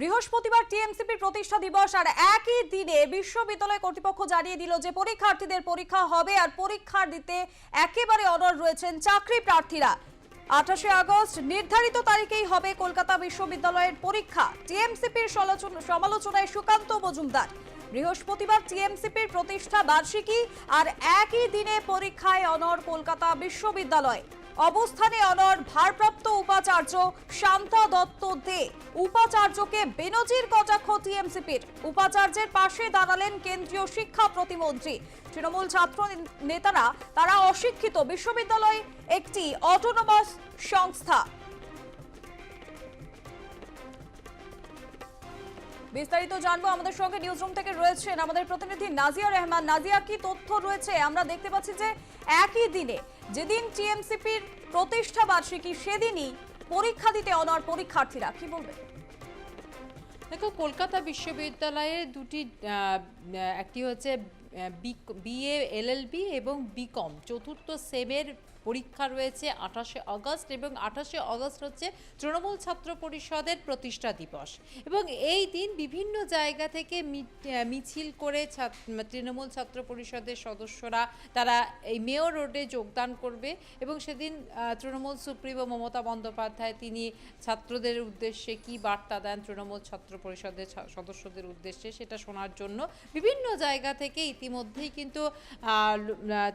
বৃহস্পতিবার টিএমসিপির প্রতিষ্ঠা দিবস আর একই দিনে বিশ্ববিদ্যালয় কর্তৃপক্ষ জানিয়ে দিল যে পরীক্ষার্থীদের পরীক্ষা হবে আর পরীক্ষা দিতে একেবারে অনর রয়েছেন চাকরি প্রার্থীরা। আঠাশে আগস্ট নির্ধারিত তারিখেই হবে কলকাতা বিশ্ববিদ্যালয়ের পরীক্ষা। টিএমসিপির সমালোচনায় সুকান্ত মজুমদার। বৃহস্পতিবার টিএমসিপির প্রতিষ্ঠা বার্ষিকী আর একই দিনে পরীক্ষায় অনর কলকাতা বিশ্ববিদ্যালয়। অবস্থানে অনর ভারপ্রাপ্ত উপাচার্য শান্তা দত্ত দে। উপাচার্যকে বেনজির কটাক্ষ টিএমসিপির উপাচার্যের পাশে দাঁড়ালেন কেন্দ্রীয় শিক্ষা প্রতিমন্ত্রী। তৃণমূল ছাত্র নেতারা, তারা অশিক্ষিত বিশ্ববিদ্যালয় একটি অটোনোমাস সংস্থা। বিস্তারিত জানব আমাদের সঙ্গে নিউজরুম থেকে রয়েছেন আমাদের প্রতিনিধি নাজিয়া রহমান। নাজিয়া, কি তথ্য রয়েছে? আমরা দেখতে পাচ্ছি যে একই দিনে যেদিন টিএমসিপির প্রতিষ্ঠা বার্ষিকী, সেদিনই পরীক্ষা দিতে অনর পরীক্ষার্থীরা, কি বলবে দেখো, কলকাতা বিশ্ববিদ্যালয়ে দুটি একটি হচ্ছে বিএ এলএলবি এবং বিকম চতুর্থ সেমের পরীক্ষা রয়েছে আঠাশে অগস্ট এবং আঠাশে অগস্ট হচ্ছে তৃণমূল ছাত্র পরিষদের প্রতিষ্ঠা দিবস। এবং এই দিন বিভিন্ন জায়গা থেকে মিছিল করে তৃণমূল ছাত্র পরিষদের সদস্যরা, তারা এই মেয়র রোডে যোগদান করবে এবং সেদিন তৃণমূল সুপ্রিমো মমতা বন্দ্যোপাধ্যায়, তিনি ছাত্রদের উদ্দেশ্যে কি বার্তা দেন তৃণমূল ছাত্র পরিষদের সদস্যদের উদ্দেশ্যে সেটা শোনার জন্য। বিভিন্ন জায়গা থেকে ইতিমধ্যেই কিন্তু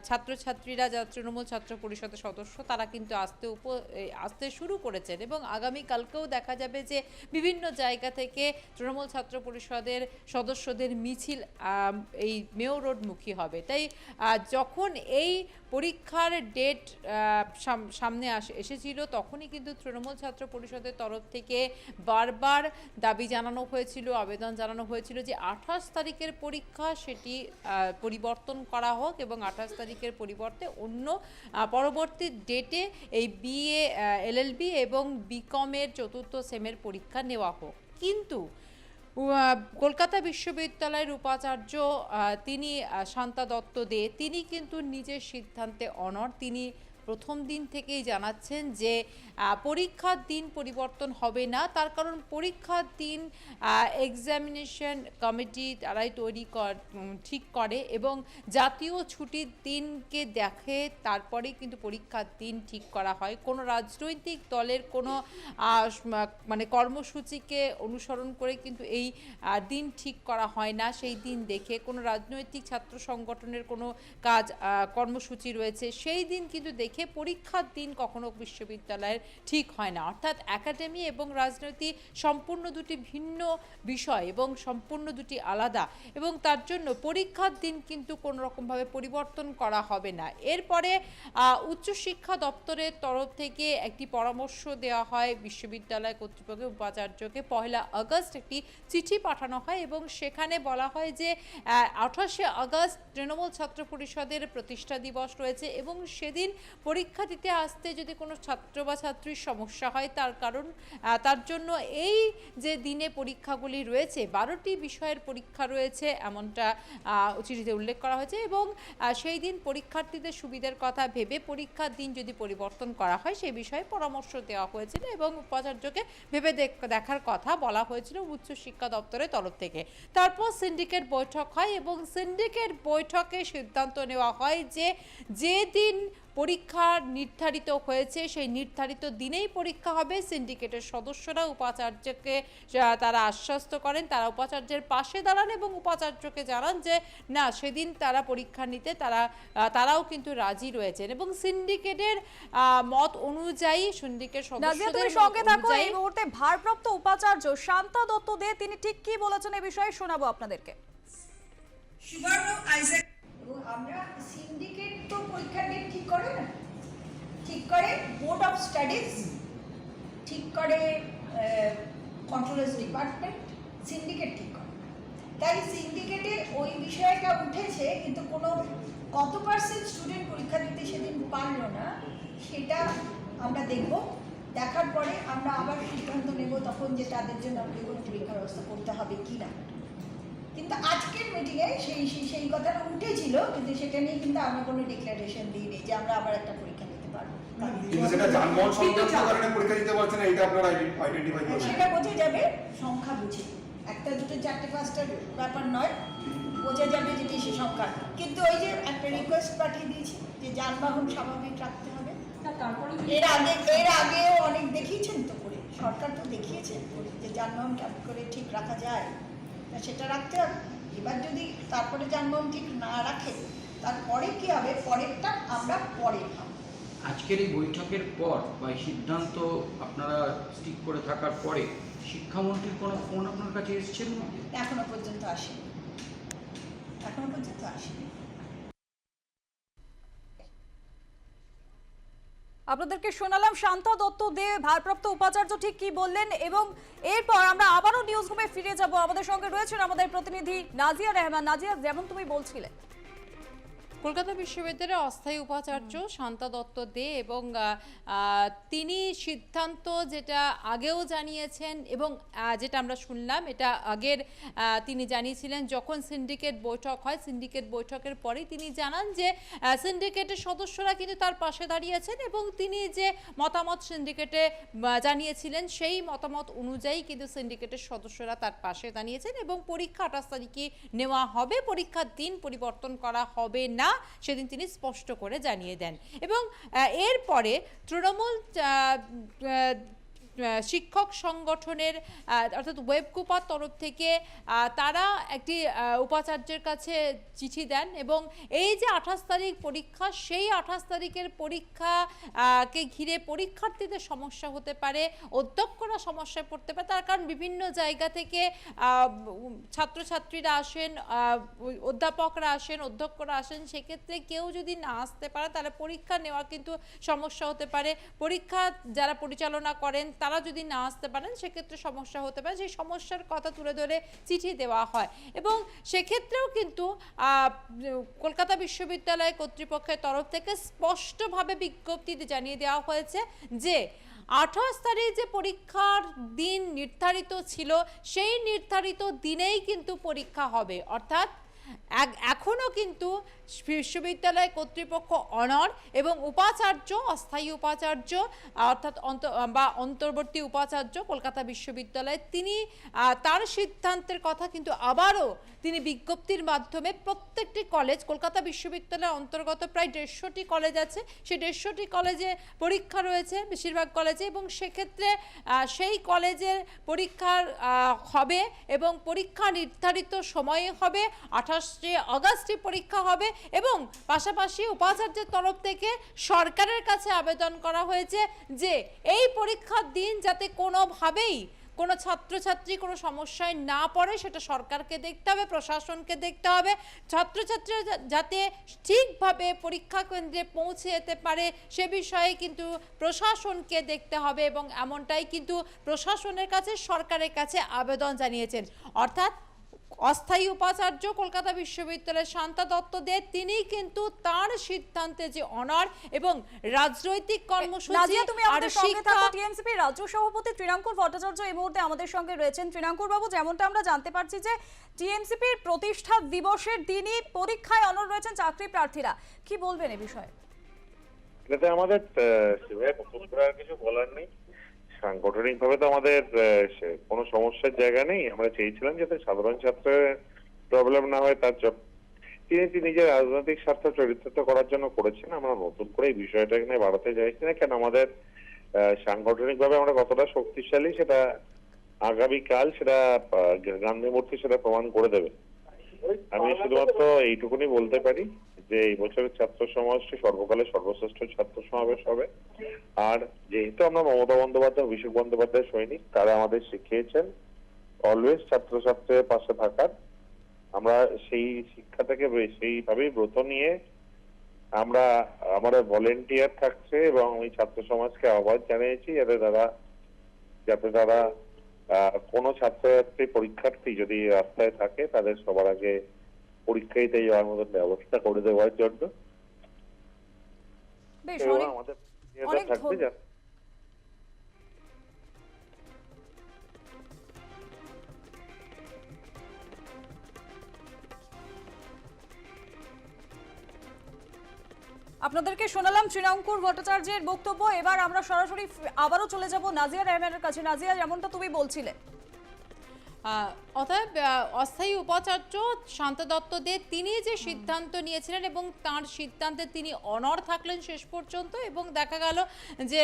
ছাত্রছাত্রীরা, যারা তৃণমূল ছাত্র পরিষদের সদস্য, তারা কিন্তু আসতে উপ আসতে শুরু করেছেন এবং আগামীকালকেও দেখা যাবে যে বিভিন্ন জায়গা থেকে তৃণমূল ছাত্র পরিষদের সদস্যদের মিছিল এই মেয়র রোডমুখী হবে। তাই যখন এই পরীক্ষার ডেট সামনে আস, এসেছিল, তখনই কিন্তু তৃণমূল ছাত্র পরিষদের তরফ থেকে বারবার দাবি জানানো হয়েছিল, আবেদন জানানো হয়েছিল যে আঠাশ তারিখের পরীক্ষা সেটি পরিবর্তন করা হোক এবং আঠাশ তারিখের পরিবর্তে অন্য পরবর্তী ডেটে এই বিএ এলএলবি এবং বিকমের চতুর্থ সেমের পরীক্ষা নেওয়া হোক। কিন্তু কলকাতা বিশ্ববিদ্যালয়ের উপাচার্য তিনি শান্তা দত্ত দে, তিনি কিন্তু নিজের সিদ্ধান্তে অনর তিনি প্রথম দিন থেকেই জানাচ্ছেন যে পরীক্ষার দিন পরিবর্তন হবে না। তার কারণ পরীক্ষার দিন এক্সামিনেশন কমিটি তারাই তৈরি কর ঠিক করে এবং জাতীয় ছুটির দিনকে দেখে তারপরে কিন্তু পরীক্ষার দিন ঠিক করা হয়। কোনো রাজনৈতিক দলের কোনো মানে কর্মসূচিকে অনুসরণ করে কিন্তু এই দিন ঠিক করা হয় না। সেই দিন দেখে কোনো রাজনৈতিক ছাত্র সংগঠনের কোনো কাজ কর্মসূচি রয়েছে। সেই দিন কিন্তু দেখে পরীক্ষার দিন কখনো বিশ্ববিদ্যালয়ের ঠিক হয় না। অর্থাৎ একাডেমি এবং রাজনীতি সম্পূর্ণ দুটি ভিন্ন বিষয় এবং সম্পূর্ণ দুটি আলাদা এবং তার জন্য পরীক্ষার দিন কিন্তু কোনো রকমভাবে পরিবর্তন করা হবে না। এরপরে উচ্চশিক্ষা দপ্তরের তরফ থেকে একটি পরামর্শ দেওয়া হয় বিশ্ববিদ্যালয় কর্তৃপক্ষের উপাচার্যকে। পয়লা আগস্ট একটি চিঠি পাঠানো হয় এবং সেখানে বলা হয় যে আঠাশে আগস্ট তৃণমূল ছাত্র পরিষদের প্রতিষ্ঠা দিবস রয়েছে এবং সেদিন পরীক্ষা দিতে আসতে যদি কোনো ছাত্র বা ছাত্রীর সমস্যা হয়, তার কারণ তার জন্য এই যে দিনে পরীক্ষাগুলি রয়েছে, বারোটি বিষয়ের পরীক্ষা রয়েছে এমনটা চিঠিতে উল্লেখ করা হয়েছে এবং সেই দিন পরীক্ষার্থীদের সুবিধার কথা ভেবে পরীক্ষার দিন যদি পরিবর্তন করা হয় সেই বিষয়ে পরামর্শ দেওয়া হয়েছিল এবং উপাচার্যকে ভেবে দেখ- দেখার কথা বলা হয়েছিল উচ্চশিক্ষা দপ্তরের তরফ থেকে। তারপর সিন্ডিকেট বৈঠক হয় এবং সিন্ডিকেট বৈঠকে সিদ্ধান্ত নেওয়া হয় যে যেদিন পরীক্ষা নির্ধারিত হয়েছে। সেই নির্ধারিত দিনেই পরীক্ষা হবে। সিন্ডিকেটের সদস্যরা উপাচার্যকে তারা আশ্বস্ত করেন। তারা উপাচার্যের পাশে দাঁড়ান এবং উপাচার্যকে জানান যে না সেদিন তারা পরীক্ষা নিতে তারা তারাও কিন্তু রাজি রয়েছেন। এবং সিন্ডিকেটের আহ, মত অনুযায়ী সিন্ডিকেট সদস্যদের সঙ্গে থাকো। এই মুহূর্তে ভারপ্রাপ্ত উপাচার্য শান্তা দত্ত দে তিনি ঠিক কি বলেছেন এই বিষয়ে শোনাবো আপনাদেরকে। সুবর্ণ এবং আমরা সিন্ডিকেট তো পরীক্ষার ডেট ঠিক করে? ঠিক করে বোর্ড অফ স্টাডিজ ঠিক করে কন্ট্রোলার্স ডিপার্টমেন্ট সিন্ডিকেট ঠিক করে। তাই সিন্ডিকেটে ওই বিষয়টা উঠেছে, কিন্তু কোনো কত পার্সেন্ট স্টুডেন্ট পরীক্ষা দিতে সেদিন পারল না, সেটা আমরা দেখব। দেখার পরে আমরা আবার সিদ্ধান্ত নেব তখন যে তাদের জন্য আমাদের কোনো পরীক্ষার ব্যবস্থা করতে হবে কি না কিন্তু আজকের মিটিংয়ে সেই সেই- সেই কথাটা উঠেছিল কিন্তু সেটা নিয়ে কিন্তু আমরা কোনো ডিক্লারেশন দিইনি যে আমরা আবার একটা পরীক্ষা নিতে পারব। সেটা যানবাহন সংক্রান্ত কারণে পরীক্ষা দিতে পারছে এটা আপনারা আইডেন্টিফাই করবেন সেটা বোঝা যাবে সংখ্যা বুঝে। একটা দুটো চারটে পাঁচটার ব্যাপার নয় বোঝা যাবে যে বেশি সংখ্যা। কিন্তু ওই যে একটা রিকোয়েস্ট পাঠিয়ে দিয়েছি যে যানবাহন স্বাভাবিক রাখতে হবে। এর আগে এর আগেও অনেক দেখিয়েছেন তো করে সরকার তো দেখিয়েছেন করে যে যানবাহন কেমন করে ঠিক রাখা যায়। সেটা রাখতে হবে। এবার যদি তারপরে যানবাহন ঠিক না রাখে তারপরে কি হবে? পরেরটা আমরা পরে আজকের এই বৈঠকের পর বা এই সিদ্ধান্ত আপনারা স্টিক করে থাকার পরে শিক্ষামন্ত্রীর কোনো ফোন আপনার কাছে এসেছিল না এখনও পর্যন্ত আসেনি। এখনও পর্যন্ত আসেনি। আপনাদেরকে শোনালাম, শান্তা দত্ত দে, ভারপ্রাপ্ত উপাচার্য ঠিক কি বললেন এবং এরপর আমরা আবারও নিউজ রুমে ফিরে যাব। আমাদের সঙ্গে রয়েছেন আমাদের প্রতিনিধি নাজিয়া রহমান। নাজিয়া, যেমন তুমি বলছিলে। কলকাতা বিশ্ববিদ্যালয়ের অস্থায়ী উপাচার্য শান্তা দত্ত দে এবং তিনি সিদ্ধান্ত যেটা আগেও জানিয়েছেন এবং যেটা আমরা শুনলাম এটা আগের তিনি জানিয়েছিলেন যখন সিন্ডিকেট বৈঠক হয় সিন্ডিকেট বৈঠকের পরেই তিনি জানান যে সিন্ডিকেটের সদস্যরা কিন্তু তার পাশে দাঁড়িয়েছেন এবং তিনি যে মতামত সিন্ডিকেটে জানিয়েছিলেন সেই মতামত অনুযায়ী কিন্তু সিন্ডিকেটের সদস্যরা তার পাশে দাঁড়িয়েছেন এবং পরীক্ষা আঠাশ তারিখে নেওয়া হবে পরীক্ষার দিন পরিবর্তন করা হবে না। সেদিন তিনি স্পষ্ট করে জানিয়ে দেন। এবং এরপরে তৃণমূল শিক্ষক সংগঠনের অর্থাৎ ওয়েবকুপার তরফ থেকে তারা একটি উপাচার্যের কাছে চিঠি দেন এবং এই যে আঠাশ তারিখ পরীক্ষা, সেই আঠাশ তারিখের পরীক্ষা কে ঘিরে পরীক্ষার্থীদের সমস্যা হতে পারে, অধ্যক্ষরা সমস্যায় পড়তে পারে, তার কারণ বিভিন্ন জায়গা থেকে ছাত্রছাত্রীরা আসেন অধ্যাপকরা আসেন, অধ্যক্ষরা আসেন, সেক্ষেত্রে কেউ যদি না আসতে পারে, তাহলে পরীক্ষা নেওয়া কিন্তু সমস্যা হতে পারে। পরীক্ষা যারা পরিচালনা করেন তারা যদি না আসতে পারেন, সেক্ষেত্রে সমস্যা হতে পারে। সেই সমস্যার কথা তুলে ধরে চিঠি দেওয়া হয়। এবং সেক্ষেত্রেও কিন্তু কলকাতা বিশ্ববিদ্যালয় কর্তৃপক্ষের তরফ থেকে স্পষ্টভাবে বিজ্ঞপ্তিতে জানিয়ে দেওয়া হয়েছে যে, আঠাশ তারিখ যে পরীক্ষার দিন নির্ধারিত ছিল, সেই নির্ধারিত দিনেই কিন্তু পরীক্ষা হবে। অর্থাৎ এক- এখনও কিন্তু বিশ্ববিদ্যালয় কর্তৃপক্ষ অনর এবং উপাচার্য, অস্থায়ী উপাচার্য, অর্থাৎ অন্ত বা অন্তর্বর্তী উপাচার্য কলকাতা বিশ্ববিদ্যালয় তিনি তার সিদ্ধান্তের কথা কিন্তু আবারও তিনি বিজ্ঞপ্তির মাধ্যমে প্রত্যেকটি কলেজ, কলকাতা বিশ্ববিদ্যালয়ের অন্তর্গত প্রায় দেড়শোটি কলেজ আছে। সেই দেড়শোটি কলেজে পরীক্ষা রয়েছে বেশিরভাগ কলেজে এবং সেক্ষেত্রে সেই কলেজের পরীক্ষার হবে এবং পরীক্ষা নির্ধারিত সময়ে হবে আঠাশে আগস্টে পরীক্ষা হবে এবং পাশাপাশি উপাচার্যের তরফ থেকে সরকারের কাছে আবেদন করা হয়েছে যে এই পরীক্ষার দিন যাতে কোনোভাবেই কোনো ছাত্রছাত্রী কোনো সমস্যায় না পড়ে, সেটা সরকারকে দেখতে হবে, প্রশাসনকে দেখতে হবে। ছাত্রছাত্রীরা যাতে ঠিকভাবে পরীক্ষা কেন্দ্রে পৌঁছে যেতে পারে, সে বিষয়ে কিন্তু প্রশাসনকে দেখতে হবে এবং এমনটাই কিন্তু প্রশাসনের কাছে, সরকারের কাছে আবেদন জানিয়েছেন। অর্থাৎ অস্থায়ী উপাচার্য কলকাতা বিশ্ববিদ্যালয়ের শান্তা দত্ত দে তিনি কিন্তু তার সিদ্ধান্তে যে অনার এবং রাজনৈতিক কর্মসূচি তুমি আমাদের সঙ্গে থাকো টিএমসিপি রাজ্য সভাপতি তৃণাঙ্কুর ভট্টাচার্য এই মুহূর্তে আমাদের সঙ্গে রয়েছেন। তৃণাঙ্কুর বাবু যেমনটা আমরা জানতে পারছি যে টিএমসিপির প্রতিষ্ঠা দিবসের দিনই পরীক্ষায় অনর রয়েছেন চাকরি প্রার্থীরা। কি বলবেন এ বিষয়ে? এটাতে আমাদের কিছু বলার নেই। সাংগঠনিক ভাবে তো আমাদের কোনো সমস্যার জায়গা নেই। আমরা চেয়েছিলাম যাতে সাধারণ ছাত্রের প্রবলেম না হয়, তার তিনি তিনি নিজের রাজনৈতিক স্বার্থ চরিত্রিত করার জন্য করেছেন। আমরা নতুন করে এই বিষয়টা এখানে বাড়াতে চাইছি না। কেন আমাদের সাংগঠনিক ভাবে আমরা কতটা শক্তিশালী সেটা আগামীকাল সেটা গান্ধী মূর্তি সেটা প্রমাণ করে দেবে। আমি শুধুমাত্র এইটুকুনি বলতে পারি। যে এই বছরের ছাত্র সমাবেশটি সর্বকালের সর্বশ্রেষ্ঠ ছাত্র সমাবেশ হবে। আর যেহেতু আমরা মমতা বন্দ্যোপাধ্যায়, অভিষেক বন্দ্যোপাধ্যায় সৈনিক, তারা আমাদের শিখিয়েছেন অলওয়েজ ছাত্রছাত্রীর পাশে থাকার। আমরা সেই শিক্ষা থেকে সেইভাবেই ব্রত নিয়ে আমরা আমাদের ভলেন্টিয়ার থাকছে এবং ওই ছাত্র সমাজকে আহ্বান জানিয়েছি যাতে তারা যাতে তারা কোনো ছাত্রছাত্রী পরীক্ষার্থী যদি রাস্তায় থাকে, তাদের সবার আগে পরীক্ষা দিতে যাওয়ার মতন ব্যবস্থা করে দেওয়ার জন্য। আমাদের থাকবে আপনাদেরকে শোনালাম শ্রীরামপুর ভট্টাচার্যের বক্তব্য। এবার আমরা সরাসরি আবারও চলে যাব নাজিয়া রহমানের কাছে। নাজিয়া যেমনটা তুমি বলছিলে আহ, অতএব অস্থায়ী উপাচার্য শান্ত দত্ত দে তিনি যে সিদ্ধান্ত নিয়েছিলেন এবং তার সিদ্ধান্তে তিনি অনর থাকলেন শেষ পর্যন্ত এবং দেখা গেল যে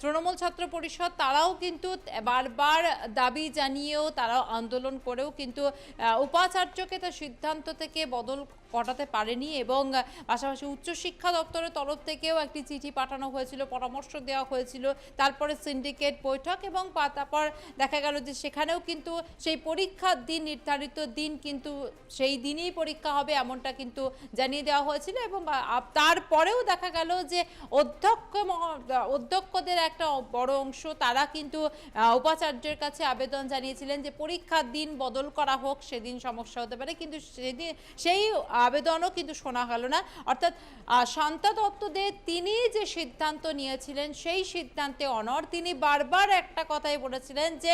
তৃণমূল ছাত্র পরিষদ তারাও কিন্তু বারবার দাবি জানিয়েও তারাও আন্দোলন করেও কিন্তু উপাচার্যকে তার সিদ্ধান্ত থেকে বদল ঘটাতে পারেনি এবং পাশাপাশি উচ্চশিক্ষা দপ্তরের তরফ থেকেও একটি চিঠি পাঠানো হয়েছিল পরামর্শ দেওয়া হয়েছিল তারপরে সিন্ডিকেট বৈঠক এবং তারপর দেখা গেল যে সেখানেও কিন্তু সেই পরীক্ষার দিন, নির্ধারিত দিন কিন্তু সেই দিনই পরীক্ষা হবে এমনটা কিন্তু জানিয়ে দেওয়া হয়েছিল এবং তারপরেও দেখা গেল যে অধ্যক্ষ অধ্যক্ষদের একটা বড় অংশ তারা কিন্তু উপাচার্যের কাছে আবেদন জানিয়েছিলেন যে পরীক্ষার দিন বদল করা হোক, সেদিন সমস্যা হতে পারে। কিন্তু সেদিন, সেই আবেদনও কিন্তু শোনা গেল না। অর্থাৎ শান্তা দত্ত দে তিনি যে সিদ্ধান্ত নিয়েছিলেন, সেই সিদ্ধান্তে অনর তিনি বারবার একটা কথাই বলেছিলেন যে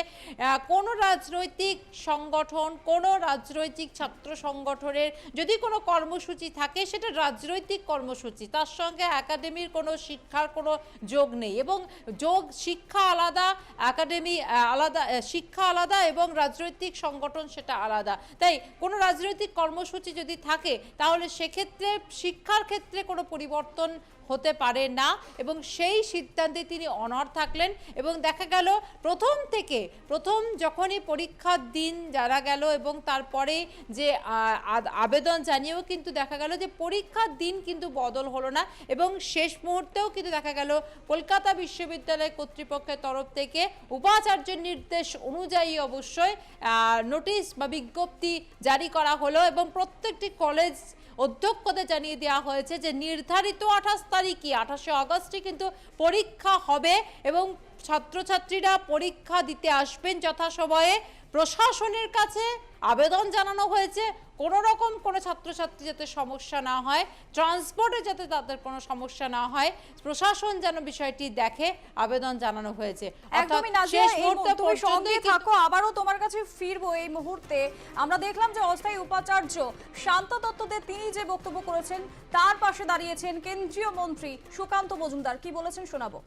কোনো রাজনৈতিক সংগঠন, কোনো রাজনৈতিক ছাত্র সংগঠনের যদি কোনো কর্মসূচি থাকে, সেটা রাজনৈতিক কর্মসূচি। তার সঙ্গে একাডেমির কোনো শিক্ষার কোনো যোগ নেই এবং যোগ শিক্ষা আলাদা, একাডেমি আলাদা শিক্ষা আলাদা এবং রাজনৈতিক সংগঠন সেটা আলাদা। তাই কোনো রাজনৈতিক কর্মসূচি যদি থাকে, তাহলে সেক্ষেত্রে শিক্ষার ক্ষেত্রে কোনো পরিবর্তন হতে পারে না এবং সেই সিদ্ধান্তে তিনি অনর থাকলেন এবং দেখা গেল প্রথম থেকে প্রথম যখনই পরীক্ষার দিন যারা গেল এবং তারপরে যে আবেদন জানিয়েও কিন্তু দেখা গেল যে পরীক্ষার দিন কিন্তু বদল হলো না এবং শেষ মুহূর্তেও কিন্তু দেখা গেল কলকাতা বিশ্ববিদ্যালয় কর্তৃপক্ষের তরফ থেকে উপাচার্যের নির্দেশ অনুযায়ী অবশ্যই নোটিশ বা বিজ্ঞপ্তি জারি করা হলো এবং প্রত্যেকটি কলেজ অধ্যক্ষদের জানিয়ে দেওয়া হয়েছে যে নির্ধারিত আঠাশ তারিখই আঠাশে আগস্টে কিন্তু পরীক্ষা হবে এবং ছাত্রছাত্রীরা পরীক্ষা দিতে আসবেন যথাসময়ে। প্রশাসনের কাছে আবেদন জানানো হয়েছে। কোনো রকম কোনো ছাত্রছাত্রী যাতে সমস্যা না হয় ট্রান্সপোর্টে যাতে তাদের কোনো সমস্যা না হয় প্রশাসন যেন বিষয়টি দেখে আবেদন জানানো হয়েছে। একদমই সঙ্গে থাকো আবারও তোমার কাছে ফিরবো এই মুহূর্তে। আমরা দেখলাম যে অস্থায়ী উপাচার্য শান্ত দত্তদের তিনি যে বক্তব্য করেছেন তার পাশে দাঁড়িয়েছেন কেন্দ্রীয় মন্ত্রী সুকান্ত মজুমদার। কি বলেছেন শোনাবো?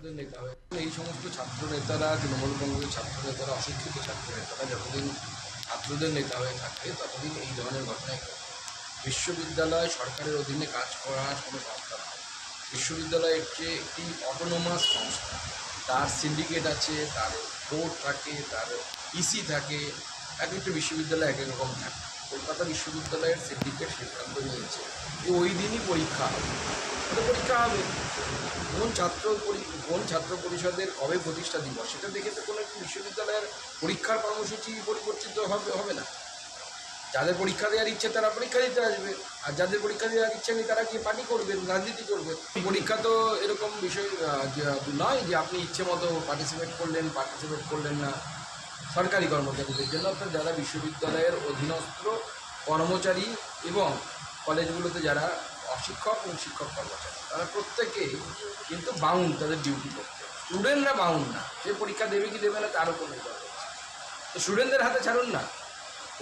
এই সমস্ত ছাত্র নেতারা তৃণমূল কংগ্রেসের ছাত্র নেতারা অশিক্ষিত ছাত্র নেতারা যতদিন ছাত্রদের নেতা হয়ে থাকে ততদিন এই ধরনের ঘটবে। বিশ্ববিদ্যালয় সরকারের অধীনে কাজ করার কোনো সংস্থা নয়। বিশ্ববিদ্যালয় হচ্ছে একটি অটোনোমাস সংস্থা। তার সিন্ডিকেট আছে, তার বোর্ড থাকে, তার ইসি থাকে, এক একটা বিশ্ববিদ্যালয় এক এক রকম থাকে। কলকাতা বিশ্ববিদ্যালয়ের সিন্ডিকেট সিদ্ধান্ত নিয়েছে যে ওই দিনই পরীক্ষা হবে। তো পরীক্ষা হবে কোন ছাত্র কোন ছাত্র পরিষদের কবে প্রতিষ্ঠা দিবস? সেটা দেখে তো কোনো একটি বিশ্ববিদ্যালয়ের পরীক্ষার কর্মসূচি পরিবর্তিত হবে হবে না। যাদের পরীক্ষা দেওয়ার ইচ্ছে তারা পরীক্ষা দিতে আসবে, আর যাদের পরীক্ষা দেওয়ার ইচ্ছে নেই তারা কি পার্টি করবেন রাজনীতি করবেন পরীক্ষা তো এরকম বিষয় নয় যে আপনি ইচ্ছে মতো পার্টিসিপেট করলেন পার্টিসিপেট করলেন না সরকারি কর্মচারীদের জন্য। অর্থাৎ যারা বিশ্ববিদ্যালয়ের অধীনস্থ কর্মচারী এবং কলেজগুলোতে যারা অশিক্ষক এবং শিক্ষক কর্মচারী। তারা প্রত্যেকেই কিন্তু বাউন্ড তাদের ডিউটি করতে। স্টুডেন্টরা বাউন্ড না। সে পরীক্ষা দেবে কি দেবে না, তার উপর নির্ভর করছে। তো স্টুডেন্টদের হাতে ছাড়ুন না।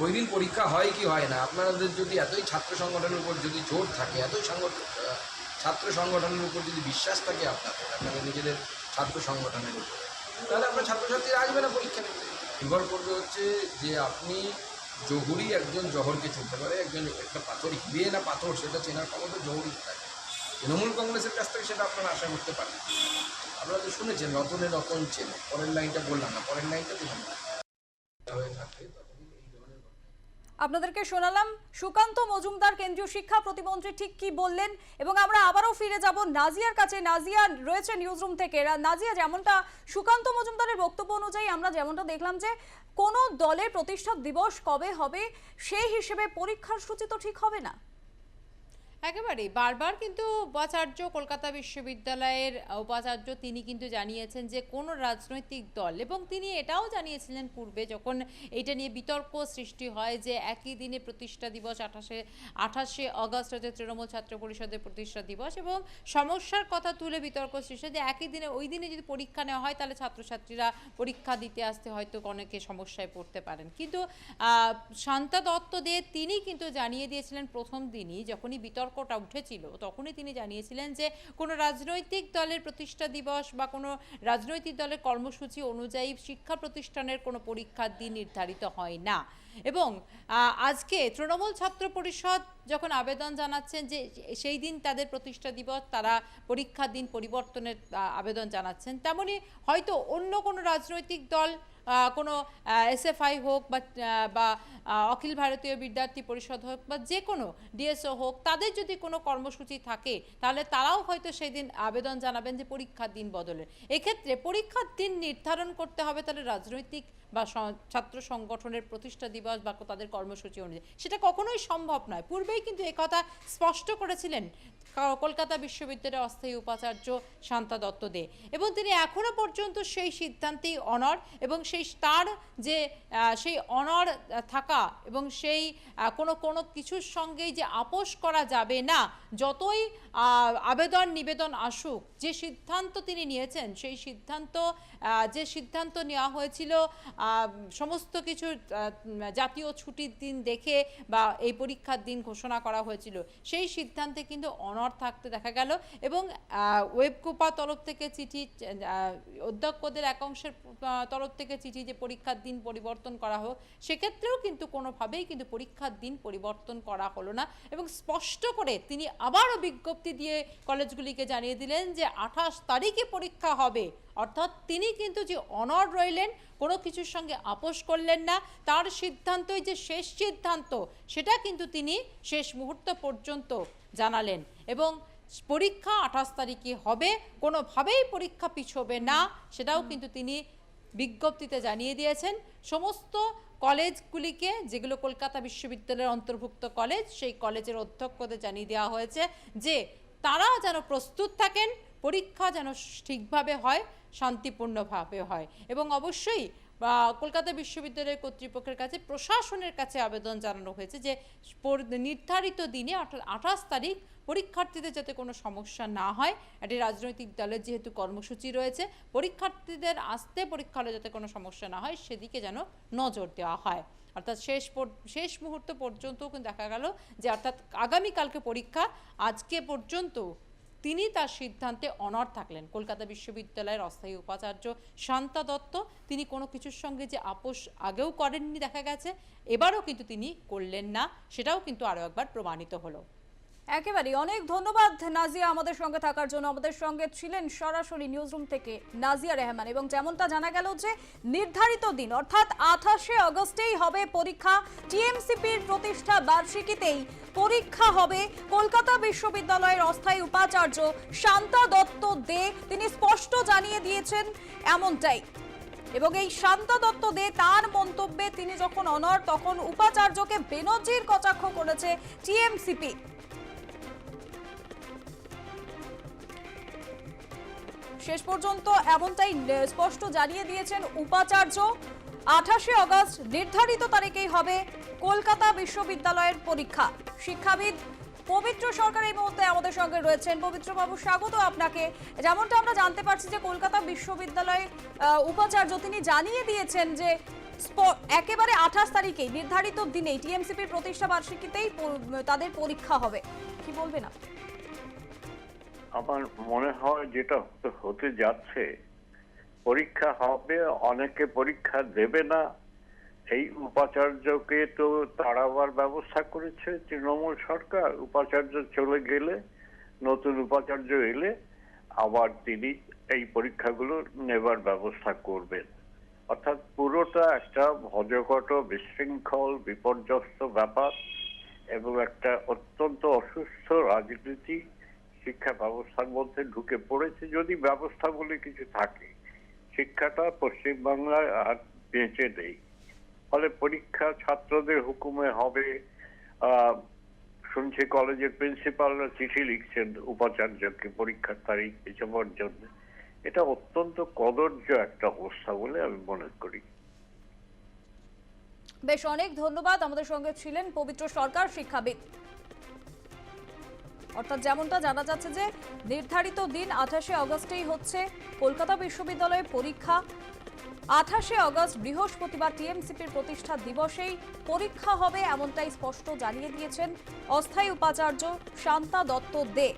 ওই দিন পরীক্ষা হয় কি হয় না, আপনাদের যদি এতই ছাত্র সংগঠনের উপর যদি জোর থাকে, এতই সংগঠন ছাত্র সংগঠনের উপর যদি বিশ্বাস থাকে আপনাদের আপনাদের নিজেদের ছাত্র সংগঠনের উপরে, তাহলে আপনার ছাত্রছাত্রীরা আসবে না পরীক্ষা নির্ভর করবে হচ্ছে যে আপনি জহুরি একজন জহরকে চিনতে পারে, একজন একটা পাথর হিবে না পাথর সেটা চেনার ক্ষমতা জহুরি থাকে। তৃণমূল কংগ্রেসের কাছ থেকে সেটা আপনারা আশা করতে পারেন। আপনারা তো শুনেছেন রতনে রতন চেনে। পরের লাইনটা বললাম না, পরের লাইনটা দিলাম না। আপনাদেরকে শোনালাম, সুকান্ত মজুমদার কেন্দ্রীয় শিক্ষা প্রতিমন্ত্রী ঠিক কি বললেন? এবং আমরা আবারও ফিরে যাব নাজিয়ার কাছে। নাজিয়া রয়েছে নিউজরুম থেকে। নাজিয়া, যেমনটা সুকান্ত মজুমদারের বক্তব্য অনুযায়ী আমরা যেমনটা দেখলাম যে কোন দলের প্রতিষ্ঠা দিবস কবে হবে সেই হিসেবে পরীক্ষার সূচি তো ঠিক হবে না। একেবারেই। বারবার কিন্তু উপাচার্য, কলকাতা বিশ্ববিদ্যালয়ের উপাচার্য তিনি কিন্তু জানিয়েছেন যে, কোনো রাজনৈতিক দল, এবং তিনি এটাও জানিয়েছিলেন পূর্বে যখন এটা নিয়ে বিতর্ক সৃষ্টি হয় যে, একই দিনে প্রতিষ্ঠা দিবস আঠাশে আঠাশে আগস্ট হচ্ছে তৃণমূল ছাত্র পরিষদের প্রতিষ্ঠা দিবস, এবং সমস্যার কথা তুলে বিতর্ক সৃষ্টি যে, একই দিনে, ওই দিনে যদি পরীক্ষা নেওয়া হয়, তাহলে ছাত্রছাত্রীরা পরীক্ষা দিতে আসতে হয়তো অনেকে সমস্যায় পড়তে পারেন। কিন্তু শান্তা দত্ত দে তিনি কিন্তু জানিয়ে দিয়েছিলেন প্রথম দিনই, যখনই বিতর্ক বিতর্কটা উঠেছিল। তখনই তিনি জানিয়েছিলেন যে, কোনো রাজনৈতিক দলের প্রতিষ্ঠা দিবস বা কোনো রাজনৈতিক দলের কর্মসূচি অনুযায়ী শিক্ষা প্রতিষ্ঠানের কোনো পরীক্ষার দিন নির্ধারিত হয় না। এবং আজকে তৃণমূল ছাত্র পরিষদ যখন আবেদন জানাচ্ছেন যে, সেই দিন তাদের প্রতিষ্ঠা দিবস, তারা পরীক্ষার দিন পরিবর্তনের আবেদন জানাচ্ছেন, তেমনি হয়তো অন্য কোনো রাজনৈতিক দল কোনো এসএফআই হোক বা বা অখিল ভারতীয় বিদ্যার্থী পরিষদ হোক বা যে কোনো ডিএসও হোক, তাদের যদি কোনো কর্মসূচি থাকে, তাহলে তারাও হয়তো সেই দিন আবেদন জানাবেন যে পরীক্ষার দিন বদলে। এক্ষেত্রে পরীক্ষার দিন নির্ধারণ করতে হবে তাহলে রাজনৈতিক বা ছাত্র সংগঠনের প্রতিষ্ঠা দিবস বা তাদের কর্মসূচি অনুযায়ী। সেটা কখনোই সম্ভব নয়। পূর্বেই কিন্তু একথা স্পষ্ট করেছিলেন কলকাতা বিশ্ববিদ্যালয়ের অস্থায়ী উপাচার্য শান্তা দত্ত দে। এবং তিনি এখনও পর্যন্ত সেই সিদ্ধান্তেই অনর এবং সেই তার যে সেই অনর থাকা এবং সেই কোনো কোনো কিছুর সঙ্গেই যে আপোষ করা যাবে না, যতই আবেদন নিবেদন আসুক যে সিদ্ধান্ত তিনি নিয়েছেন, সেই সিদ্ধান্ত যে সিদ্ধান্ত নেওয়া হয়েছিল সমস্ত কিছু জাতীয় ছুটির দিন দেখে বা এই পরীক্ষার দিন ঘোষণা করা হয়েছিল, সেই সিদ্ধান্তে কিন্তু অনর থাকতে দেখা গেল এবং ওয়েবকুপা তরফ থেকে চিঠি অধ্যক্ষদের একাংশের তরফ থেকে চিঠি যে পরীক্ষার দিন পরিবর্তন করা হোক, সেক্ষেত্রেও কিন্তু কোনোভাবেই কিন্তু পরীক্ষার দিন পরিবর্তন করা হলো না এবং স্পষ্ট করে তিনি আবারও বিজ্ঞপ্তি দিয়ে কলেজগুলিকে জানিয়ে দিলেন যে আঠাশ তারিখে পরীক্ষা হবে। অর্থাৎ তিনি কিন্তু যে অনর রইলেন, কোনো কিছুর সঙ্গে আপোষ করলেন না। তার সিদ্ধান্তই যে শেষ সিদ্ধান্ত, সেটা কিন্তু তিনি শেষ মুহূর্ত পর্যন্ত জানালেন। এবং পরীক্ষা আঠাশ তারিখে হবে, কোনোভাবেই পরীক্ষা পিছবে না, সেটাও কিন্তু তিনি বিজ্ঞপ্তিতে জানিয়ে দিয়েছেন। সমস্ত কলেজগুলিকে, যেগুলো কলকাতা বিশ্ববিদ্যালয়ের অন্তর্ভুক্ত কলেজ, সেই কলেজের অধ্যক্ষদের জানিয়ে দেওয়া হয়েছে যে, তারা যেন প্রস্তুত থাকেন পরীক্ষা যেন ঠিকভাবে হয়, শান্তিপূর্ণভাবে হয়। এবং অবশ্যই কলকাতা বিশ্ববিদ্যালয়ের কর্তৃপক্ষের কাছে, প্রশাসনের কাছে আবেদন জানানো হয়েছে যে নির্ধারিত দিনে অর্থাৎ আঠাশ তারিখ পরীক্ষার্থীদের যাতে কোনো সমস্যা না হয়, একটি রাজনৈতিক দলের যেহেতু কর্মসূচি রয়েছে, পরীক্ষার্থীদের আসতে পরীক্ষা হলে যাতে কোনো সমস্যা না হয়, সেদিকে যেন নজর দেওয়া হয়। অর্থাৎ শেষ শেষ মুহূর্ত পর্যন্ত কিন্তু দেখা গেল যে, অর্থাৎ আগামীকালকে পরীক্ষা, আজকে পর্যন্ত তিনি তার সিদ্ধান্তে অনর থাকলেন। কলকাতা বিশ্ববিদ্যালয়ের অস্থায়ী উপাচার্য শান্তা দত্ত, তিনি কোনো কিছুর সঙ্গে যে আপোষ আগেও করেননি দেখা গেছে, এবারও কিন্তু তিনি করলেন না, সেটাও কিন্তু আরও একবার প্রমাণিত হলো। একেবারে অনেক ধন্যবাদ নাজিয়া আমাদের সঙ্গে থাকার জন্য। আমাদের সঙ্গে ছিলেন সরাসরি নিউজরুম থেকে নাজিয়া রহমান। এবং যেমনটা জানা গেল যে নির্ধারিত দিন, অর্থাৎ আঠাশে আগস্টেই হবে পরীক্ষা। টিএমসিপির প্রতিষ্ঠা বার্ষিকীতেই পরীক্ষা হবে। কলকাতা বিশ্ববিদ্যালয়ের অস্থায়ী উপাচার্য শান্তা দত্ত দে, তিনি স্পষ্ট জানিয়ে দিয়েছেন এমনটাই। এবং এই শান্তা দত্ত দে, তার মন্তব্যে তিনি যখন অনর তখন উপাচার্যকে বেনজির কটাক্ষ করেছে টিএমসিপি। শেষ পর্যন্ত এমনটাই স্পষ্ট জানিয়ে দিয়েছেন উপাচার্য। আঠাশে আগস্ট নির্ধারিত তারিখেই হবে কলকাতা বিশ্ববিদ্যালয়ের পরীক্ষা। শিক্ষাবিদ পবিত্র সরকার এই মুহূর্তে আমাদের সঙ্গে রয়েছেন। পবিত্র বাবু স্বাগত আপনাকে। যেমনটা আমরা জানতে পারছি যে কলকাতা বিশ্ববিদ্যালয়ে উপাচার্য তিনি জানিয়ে দিয়েছেন যে একেবারে আঠাশ তারিখেই, নির্ধারিত দিনেই, টিএমসিপির প্রতিষ্ঠা বার্ষিকীতেই তাদের পরীক্ষা হবে। কি বলবেন আপনি? আমার মনে হয় যেটা হতে- যাচ্ছে, পরীক্ষা হবে, অনেকে পরীক্ষা দেবে না। এই উপাচার্যকে তো তাড়াবার ব্যবস্থা করেছে তৃণমূল সরকার। উপাচার্য চলে গেলে, নতুন উপাচার্য এলে আবার তিনি এই পরীক্ষাগুলো নেবার ব্যবস্থা করবেন। অর্থাৎ পুরোটা একটা ভজকট বিশৃঙ্খল, বিপর্যস্ত ব্যাপার এবং একটা অত্যন্ত অসুস্থ রাজনীতি শিক্ষা ব্যবস্থার মধ্যে ঢুকে পড়েছে যদি ব্যবস্থা বলে কিছু থাকে। শিক্ষাটা পশ্চিমবাংলায় আর বেঁচে নেই। ফলে পরীক্ষা ছাত্রদের হুকুমে হবে। শুনছি কলেজের প্রিন্সিপালরা চিঠি লিখছেন উপাচার্যকে পরীক্ষার তারিখ পিছাবার জন্য। এটা অত্যন্ত কদর্য একটা অবস্থা বলে আমি মনে করি। বেশ, অনেক ধন্যবাদ। আমাদের সঙ্গে ছিলেন পবিত্র সরকার শিক্ষাবিদ। অর্থাৎ যেমনটা জানা যাচ্ছে যে নির্ধারিত দিন আঠাশে অগস্টেই হচ্ছে কলকাতা বিশ্ববিদ্যালয়ে পরীক্ষা। আঠাশে অগস্ট বৃহস্পতিবার টিএমসিপির প্রতিষ্ঠা দিবসেই পরীক্ষা হবে এমনটাই স্পষ্ট জানিয়ে দিয়েছেন অস্থায়ী উপাচার্য শান্তা দত্ত দে।